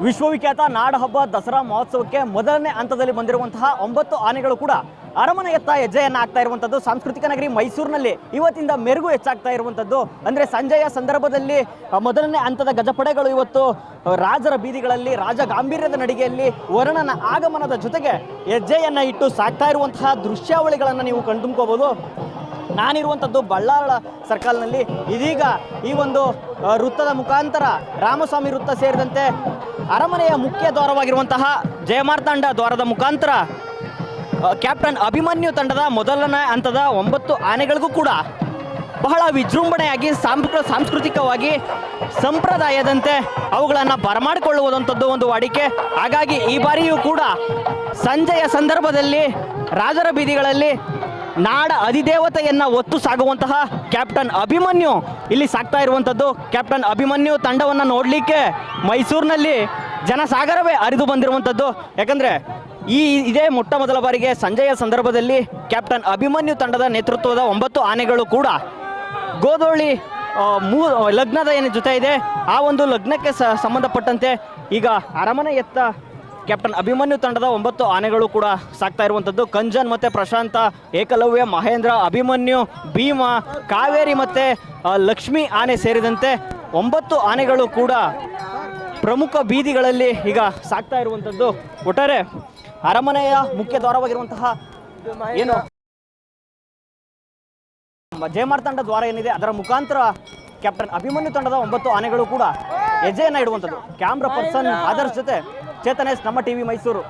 ವಿಶ್ವವಿಖ್ಯಾತ ನಾಡಹಬ್ಬ ದಸರಾ ಮಹೋತ್ಸವಕ್ಕೆ ಮೊದಲನೇ ಹಂತದಲ್ಲಿ ಬಂದಿರುವಂತಹ ಒಂಬತ್ತು ಆನೆಗಳು ಕೂಡ ಅರಮನೆಯತ್ತ ಹೆಜ್ಜೆಯನ್ನು ಆಗ್ತಾ ಇರುವಂಥದ್ದು ಸಾಂಸ್ಕೃತಿಕ ನಗರಿ ಮೈಸೂರಿನಲ್ಲಿ ಇವತ್ತಿಂದ ಮೆರುಗು ಹೆಚ್ಚಾಗ್ತಾ ಇರುವಂಥದ್ದು ಅಂದರೆ ಸಂಜೆಯ ಸಂದರ್ಭದಲ್ಲಿ ಮೊದಲನೇ ಹಂತದ ಗಜಪಡೆಗಳು ಇವತ್ತು ರಾಜರ ಬೀದಿಗಳಲ್ಲಿ, ರಾಜ ಗಾಂಭೀರ್ಯದ ನಡಿಗೆಯಲ್ಲಿ ವರ್ಣನ ಆಗಮನದ ಜೊತೆಗೆ ಹೆಜ್ಜೆಯನ್ನು ಇಟ್ಟು ಸಾಕ್ತಾ ಇರುವಂತಹ ದೃಶ್ಯಾವಳಿಗಳನ್ನು ನೀವು ಕಣ್ತುಂಬ್ಕೋಬೋದು ನಾನಿರುವಂಥದ್ದು ಬಳ್ಳಾರ ಸರ್ಕಲ್ನಲ್ಲಿ. ಇದೀಗ ಈ ಒಂದು ವೃತ್ತದ ಮುಖಾಂತರ ರಾಮಸ್ವಾಮಿ ವೃತ್ತ ಸೇರಿದಂತೆ ಅರಮನೆಯ ಮುಖ್ಯ ದ್ವಾರವಾಗಿರುವಂತಹ ಜಯಮಾರ್ತಾಂಡ ದ್ವಾರದ ಮುಖಾಂತರ ಕ್ಯಾಪ್ಟನ್ ಅಭಿಮನ್ಯು ತಂಡದ ಮೊದಲನೇ ಹಂತದ ಒಂಬತ್ತು ಆನೆಗಳಿಗೂ ಕೂಡ ಬಹಳ ವಿಜೃಂಭಣೆಯಾಗಿ ಸಾಂಸ್ಕೃ, ಸಾಂಸ್ಕೃತಿಕವಾಗಿ ಸಂಪ್ರದಾಯದಂತೆ ಅವುಗಳನ್ನು ಬರಮಾಡಿಕೊಳ್ಳುವುದಂಥದ್ದು ಒಂದು ವಾಡಿಕೆ. ಹಾಗಾಗಿ ಈ ಬಾರಿಯೂ ಕೂಡ ಸಂಜೆಯ ಸಂದರ್ಭದಲ್ಲಿ ರಾಜರ ಬೀದಿಗಳಲ್ಲಿ ನಾಡ ಅಧಿದೇವತೆಯನ್ನ ಒತ್ತು ಸಾಗುವಂತಹ ಕ್ಯಾಪ್ಟನ್ ಅಭಿಮನ್ಯು ಇಲ್ಲಿ ಸಾಕ್ತಾ ಇರುವಂಥದ್ದು. ಕ್ಯಾಪ್ಟನ್ ಅಭಿಮನ್ಯು ತಂಡವನ್ನು ನೋಡಲಿಕ್ಕೆ ಮೈಸೂರಿನಲ್ಲಿ ಜನಸಾಗರವೇ ಅರಿದು ಬಂದಿರುವಂಥದ್ದು. ಯಾಕಂದರೆ ಈ ಇದೇ ಮೊಟ್ಟ ಮೊದಲ ಬಾರಿಗೆ ಸಂಜೆಯ ಸಂದರ್ಭದಲ್ಲಿ ಕ್ಯಾಪ್ಟನ್ ಅಭಿಮನ್ಯು ತಂಡದ ನೇತೃತ್ವದ ಒಂಬತ್ತು ಆನೆಗಳು ಕೂಡ ಗೋದೋಳಿ ಮೂ, ಲಗ್ನದ ಏನು ಜೊತೆ ಇದೆ, ಆ ಒಂದು ಲಗ್ನಕ್ಕೆ ಸಂಬಂಧಪಟ್ಟಂತೆ ಈಗ ಅರಮನೆ ಎತ್ತ ಕ್ಯಾಪ್ಟನ್ ಅಭಿಮನ್ಯು ತಂಡದ ಒಂಬತ್ತು ಆನೆಗಳು ಕೂಡ ಸಾಕ್ತಾ ಇರುವಂಥದ್ದು. ಕಂಜನ್ ಮತ್ತು ಪ್ರಶಾಂತ, ಏಕಲವ್ಯ, ಮಹೇಂದ್ರ, ಅಭಿಮನ್ಯು, ಭೀಮ, ಕಾವೇರಿ ಮತ್ತು ಲಕ್ಷ್ಮಿ ಆನೆ ಸೇರಿದಂತೆ ಒಂಬತ್ತು ಆನೆಗಳು ಕೂಡ ಪ್ರಮುಖ ಬೀದಿಗಳಲ್ಲಿ ಈಗ ಸಾಕ್ತಾ ಇರುವಂಥದ್ದು. ಒಟ್ಟಾರೆ ಅರಮನೆಯ ಮುಖ್ಯ ದ್ವಾರವಾಗಿರುವಂತಹ ಏನು ಜಯಮಾರ್ತಾಂಡ ದ್ವಾರ ಏನಿದೆ, ಅದರ ಮುಖಾಂತರ ಕ್ಯಾಪ್ಟನ್ ಅಭಿಮನ್ಯು ತಂಡದ ಒಂಬತ್ತು ಆನೆಗಳು ಕೂಡ ಹೆಜ್ಜೆಯನ್ನು ಇಡುವಂಥದ್ದು. ಕ್ಯಾಮ್ರಾ ಪರ್ಸನ್ ಆದರ್ಶ ಜೊತೆ ಚೇತನೇಶ್ ನಮ್ಮ ಟಿವಿ ಮೈಸೂರು.